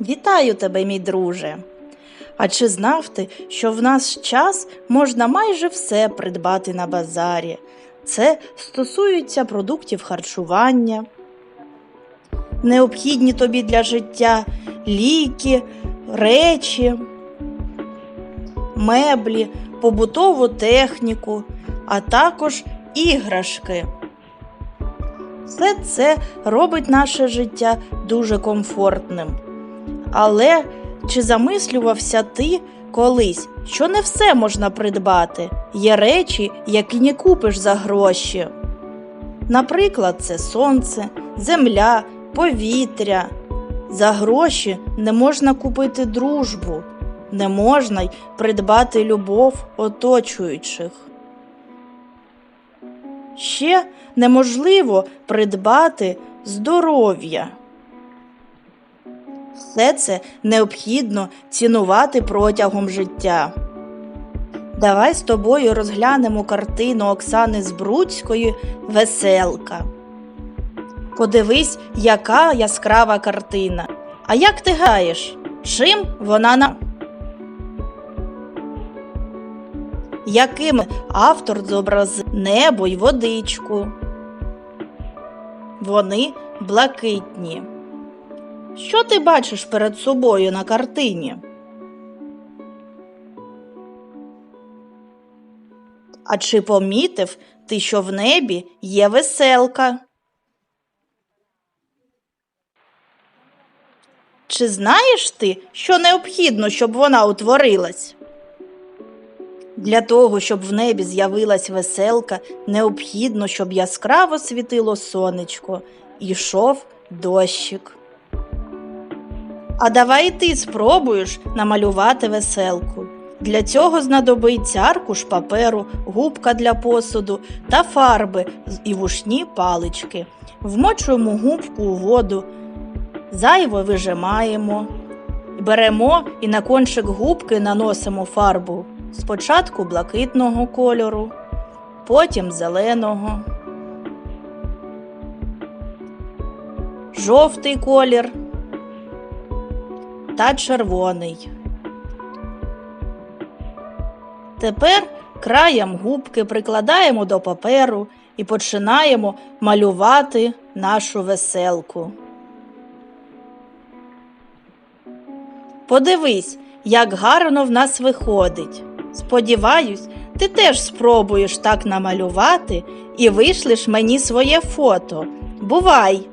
Вітаю тебе, мій друже. А чи знав ти, що в наш час можна майже все придбати на базарі? Це стосується продуктів харчування, необхідні тобі для життя ліки, речі, меблі, побутову техніку, а також іграшки. Все це робить наше життя дуже комфортним. Але чи замислювався ти колись, що не все можна придбати? Є речі, які не купиш за гроші. Наприклад, це сонце, земля, повітря. За гроші не можна купити дружбу, не можна й придбати любов оточуючих. Ще неможливо придбати здоров'я. Все це необхідно цінувати протягом життя. Давай з тобою розглянемо картину Оксани Збруцької Веселка. Подивись, яка яскрава картина. А як ти гаєш? Чим вона на. Яким автор зобразив небо й водичку? Вони блакитні. Що ти бачиш перед собою на картині? А чи помітив ти, що в небі є веселка? Чи знаєш ти, що необхідно, щоб вона утворилась? Для того, щоб в небі з'явилась веселка, необхідно, щоб яскраво світило сонечко і йшов дощик. А давай ти спробуєш намалювати веселку. Для цього знадобиться аркуш паперу, губка для посуду та фарби і вушні палички. Вмочуємо губку у воду, зайве вижимаємо. Беремо і на кончик губки наносимо фарбу спочатку блакитного кольору, потім зеленого, жовтий колір та червоний. Тепер краєм губки прикладаємо до паперу і починаємо малювати нашу веселку. Подивись, як гарно в нас виходить. Сподіваюсь, ти теж спробуєш так намалювати і вишлеш мені своє фото. Бувай!